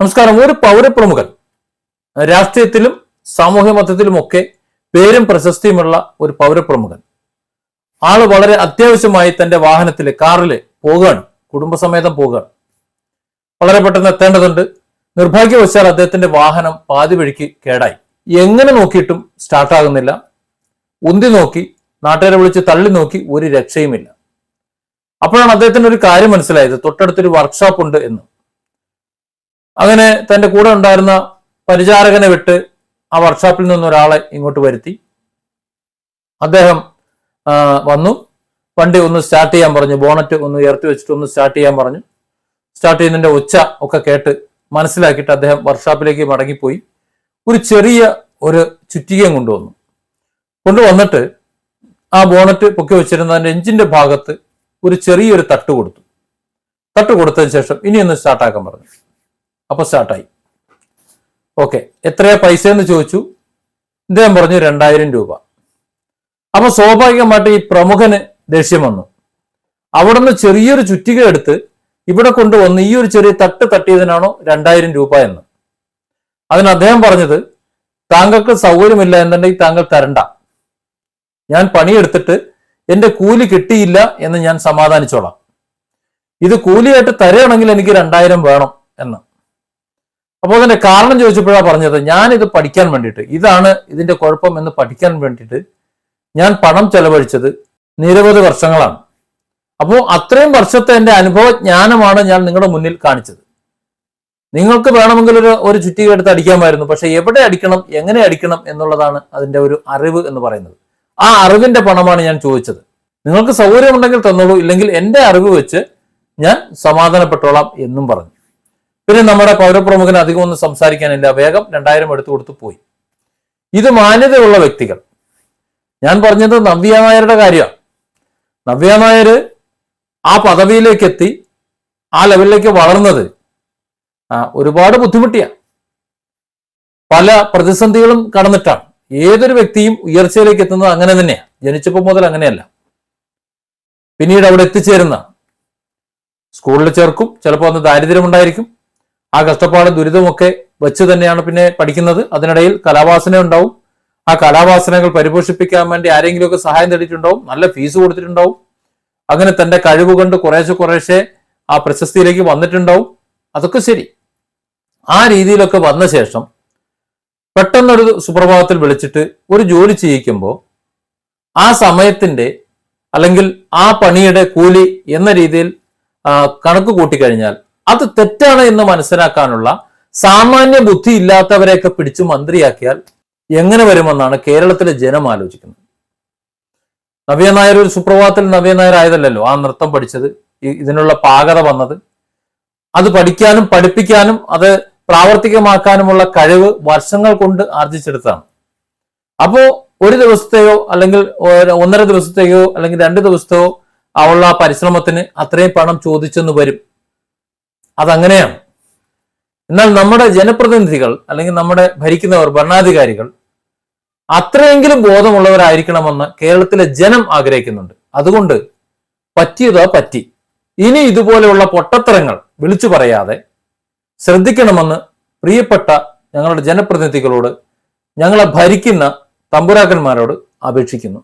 നമസ്കാരം. ഒരു പൗരപ്രമുഖൻ രാഷ്ട്രീയത്തിലും സാമൂഹ്യ മതത്തിലുമൊക്കെ പേരും പ്രശസ്തിയുമുള്ള ഒരു പൗരപ്രമുഖൻ. ആൾ വളരെ അത്യാവശ്യമായി തന്റെ വാഹനത്തിൽ കാറിൽ പോകുകയാണ് കുടുംബസമേതം പോകുകയാണ് വളരെ പെട്ടെന്ന് എത്തേണ്ടതുണ്ട്. നിർഭാഗ്യവശാൽ അദ്ദേഹത്തിന്റെ വാഹനം പാതി വഴിക്ക് കേടായി. എങ്ങനെ നോക്കിയിട്ടും സ്റ്റാർട്ടാകുന്നില്ല ഉന്തി നോക്കി നാട്ടുകാരെ വിളിച്ച് തള്ളി നോക്കി ഒരു രക്ഷയുമില്ല. അപ്പോഴാണ് അദ്ദേഹത്തിന് ഒരു കാര്യം മനസ്സിലായത്. തൊട്ടടുത്തൊരു വർക്ക്ഷോപ്പ് ഉണ്ട് എന്ന്. അങ്ങനെ തന്റെ കൂടെ ഉണ്ടായിരുന്ന പരിചാരകനെ വിട്ട് ആ വർക്ക്ഷോപ്പിൽ നിന്ന് ഒരാളെ ഇങ്ങോട്ട് വരുത്തി. അദ്ദേഹം വന്നു. വണ്ടി ഒന്ന് സ്റ്റാർട്ട് ചെയ്യാൻ പറഞ്ഞു. ബോണറ്റ് ഒന്ന് ഉയർത്തി വെച്ചിട്ട് ഒന്ന് സ്റ്റാർട്ട് ചെയ്യാൻ പറഞ്ഞു. സ്റ്റാർട്ട് ചെയ്യുന്നതിന്റെ ഒച്ച ഒക്കെ കേട്ട് മനസ്സിലാക്കിയിട്ട് അദ്ദേഹം വർക്ക്ഷോപ്പിലേക്ക് മടങ്ങിപ്പോയി. ഒരു ചെറിയ ഒരു ചുറ്റികയും കൊണ്ടുവന്നു. കൊണ്ടുവന്നിട്ട് ആ ബോണറ്റ് പൊക്കി വെച്ചിരുന്ന അതിന്റെ എഞ്ചിന്റെ ഭാഗത്ത് ഒരു ചെറിയൊരു തട്ട് കൊടുത്തു. തട്ട് കൊടുത്തതിന് ശേഷം ഇനി ഒന്ന് സ്റ്റാർട്ടാക്കാൻ പറഞ്ഞു. അപ്പൊ സ്റ്റാർട്ടായി. ഓക്കെ എത്രയാ പൈസ എന്ന് ചോദിച്ചു? ഇദ്ദേഹം പറഞ്ഞു രണ്ടായിരം രൂപ. അപ്പൊ സ്വാഭാവികമായിട്ട് ഈ പ്രമുഖന് ദേഷ്യം വന്നു. അവിടുന്ന് ചെറിയൊരു ചുറ്റിക എടുത്ത് ഇവിടെ കൊണ്ടുവന്ന് ഈ ഒരു ചെറിയ തട്ട് തട്ടിയതിനാണോ രണ്ടായിരം രൂപ എന്ന്. അതിന് അദ്ദേഹം പറഞ്ഞത് താങ്കൾക്ക് സൗകര്യമില്ല എന്നുണ്ടെങ്കിൽ താങ്കൾ തരണ്ട. ഞാൻ പണിയെടുത്തിട്ട് എന്റെ കൂലി കിട്ടിയില്ല എന്ന് ഞാൻ സമാധാനിച്ചോളാം. ഇത് കൂലിയായിട്ട് തരുകയാണെങ്കിൽ എനിക്ക് രണ്ടായിരം വേണം എന്ന്. അപ്പോൾ അതിന്റെ കാരണം ചോദിച്ചപ്പോഴാണ് പറഞ്ഞത് ഞാൻ ഇത് പഠിക്കാൻ വേണ്ടിയിട്ട്. ഇതാണ് ഇതിന്റെ കുഴപ്പം എന്ന് പഠിക്കാൻ വേണ്ടിയിട്ട് ഞാൻ പണം ചെലവഴിച്ചത് നിരവധി വർഷങ്ങളാണ്. അപ്പോൾ അത്രയും വർഷത്തെ എന്റെ അനുഭവജ്ഞാനമാണ് ഞാൻ നിങ്ങളുടെ മുന്നിൽ കാണിച്ചത്. നിങ്ങൾക്ക് വേണമെങ്കിൽ ഒരു ഒരു ചുറ്റിക എടുത്ത് അടിക്കാമായിരുന്നു പക്ഷെ എവിടെ അടിക്കണം എങ്ങനെ അടിക്കണം എന്നുള്ളതാണ് അതിന്റെ ഒരു അറിവ് എന്ന് പറയുന്നത്. ആ അറിവിന്റെ പണമാണ് ഞാൻ ചോദിച്ചത്. നിങ്ങൾക്ക് സൗകര്യമുണ്ടെങ്കിൽ തന്നോളൂ ഇല്ലെങ്കിൽ എന്റെ അറിവ് വെച്ച് ഞാൻ സമാധാനപ്പെട്ടോളാം എന്നും പറഞ്ഞു. പിന്നെ നമ്മുടെ പൗരപ്രമുഖൻ അധികം ഒന്നും സംസാരിക്കാനില്ല. വേഗം രണ്ടായിരം എടുത്തു കൊടുത്തു പോയി. ഇത് മാന്യതയുള്ള വ്യക്തികൾ. ഞാൻ പറഞ്ഞത് നവ്യ നായരുടെ കാര്യമാണ്. നവ്യ നായർ ആ പദവിയിലേക്ക് എത്തി ആ ലെവലിലേക്ക് വളർന്നത് ഒരുപാട് ബുദ്ധിമുട്ടിയാണ്. പല പ്രതിസന്ധികളും കടന്നിട്ടാണ്. ഏതൊരു വ്യക്തിയും ഉയർച്ചയിലേക്ക് എത്തുന്നത് അങ്ങനെ തന്നെയാണ് ജനിച്ചപ്പോൾ മുതൽ അങ്ങനെയല്ല. പിന്നീട് അവിടെ എത്തിച്ചേരുന്ന സ്കൂളിൽ ചേർക്കും. ചിലപ്പോൾ അന്ന് ദാരിദ്ര്യമുണ്ടായിരിക്കും. ആ കഷ്ടപ്പാട് ദുരിതമൊക്കെ വെച്ച് തന്നെയാണ് പിന്നെ പഠിക്കുന്നത്. അതിനിടയിൽ കലാവാസന ഉണ്ടാവും. ആ കലാവാസനകൾ പരിപോഷിപ്പിക്കാൻ വേണ്ടി ആരെങ്കിലുമൊക്കെ സഹായം തേടിയിട്ടുണ്ടാവും. നല്ല ഫീസ് കൊടുത്തിട്ടുണ്ടാവും. അങ്ങനെ തന്റെ കഴിവ് കൊണ്ട് കുറേശ്ശെ കുറേശ്ശെ ആ പ്രശസ്തിയിലേക്ക് വന്നിട്ടുണ്ടാവും. അതൊക്കെ ശരി. ആ രീതിയിലൊക്കെ വന്ന ശേഷം പെട്ടെന്നൊരു സുപ്രഭാതത്തിൽ വിളിച്ചിട്ട് ഒരു ജോലി ചെയ്യിക്കുമ്പോൾ ആ സമയത്തിന്റെ അല്ലെങ്കിൽ ആ പണിയുടെ കൂലി എന്ന രീതിയിൽ കണക്ക് കൂട്ടിക്കഴിഞ്ഞാൽ അത് തെറ്റാണ് എന്ന് മനസ്സിലാക്കാനുള്ള സാമാന്യ ബുദ്ധി ഇല്ലാത്തവരെയൊക്കെ പിടിച്ചു മന്ത്രിയാക്കിയാൽ എങ്ങനെ വരുമെന്നാണ് കേരളത്തിലെ ജനം ആലോചിക്കുന്നത്. നവ്യ നായർ ഒരു സുപ്രഭാതത്തിൽ നവ്യ നായർ ആ നൃത്തം പഠിച്ചത് ഇതിനുള്ള പാകത വന്നത്. അത് പഠിക്കാനും പഠിപ്പിക്കാനും അത് പ്രാവർത്തികമാക്കാനുമുള്ള കഴിവ് വർഷങ്ങൾ കൊണ്ട് ആർജിച്ചെടുത്താണ് അപ്പോ ഒരു ദിവസത്തെയോ അല്ലെങ്കിൽ ഒന്നര ദിവസത്തെയോ അല്ലെങ്കിൽ രണ്ട് ദിവസത്തെയോ അവളുടെ ആ പരിശ്രമത്തിന് അത്രയും പണം ചോദിച്ചെന്ന് വരും. അതങ്ങനെയാണ്. എന്നാൽ നമ്മുടെ ജനപ്രതിനിധികൾ അല്ലെങ്കിൽ നമ്മുടെ ഭരിക്കുന്നവർ ഭരണാധികാരികൾ അത്രയെങ്കിലും ബോധമുള്ളവരായിരിക്കണമെന്ന് കേരളത്തിലെ ജനം ആഗ്രഹിക്കുന്നുണ്ട്. അതുകൊണ്ട് പറ്റിയതോ പറ്റി. ഇനി ഇതുപോലെയുള്ള പൊട്ടത്തരങ്ങൾ വിളിച്ചു പറയാതെ ശ്രദ്ധിക്കണമെന്ന് പ്രിയപ്പെട്ട ഞങ്ങളുടെ ജനപ്രതിനിധികളോട് ഞങ്ങളെ ഭരിക്കുന്ന തമ്പുരാക്കന്മാരോട് അപേക്ഷിക്കുന്നു.